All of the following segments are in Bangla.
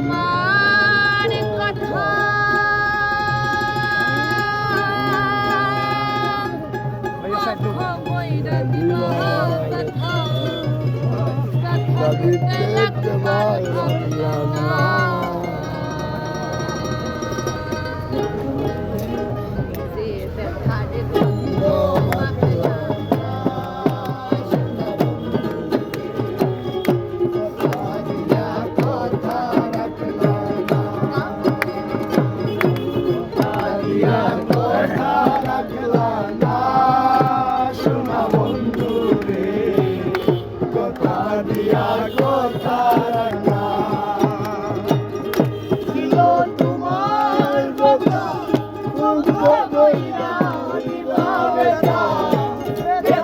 তোমার কথা। কথা। কথা।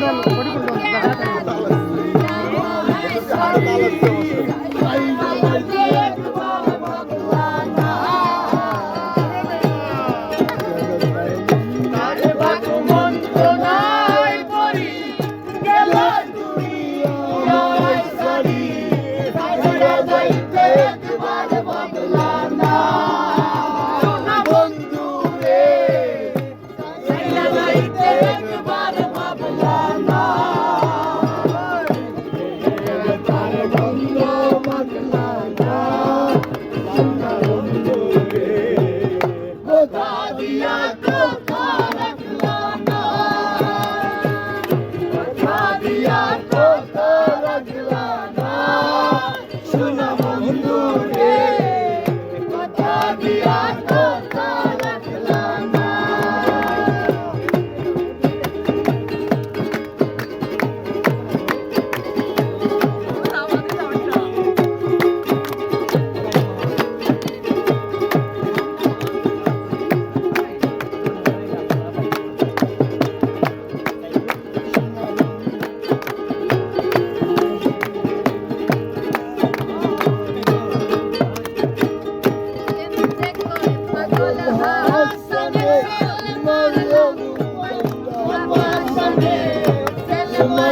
Добре. God.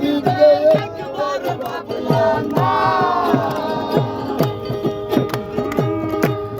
বাড়িতে একবার ভাবলা না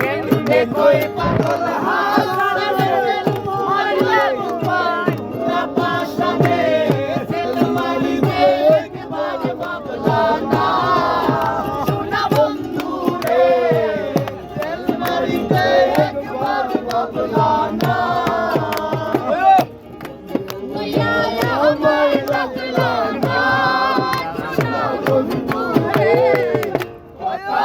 কেন দেখো পাগলা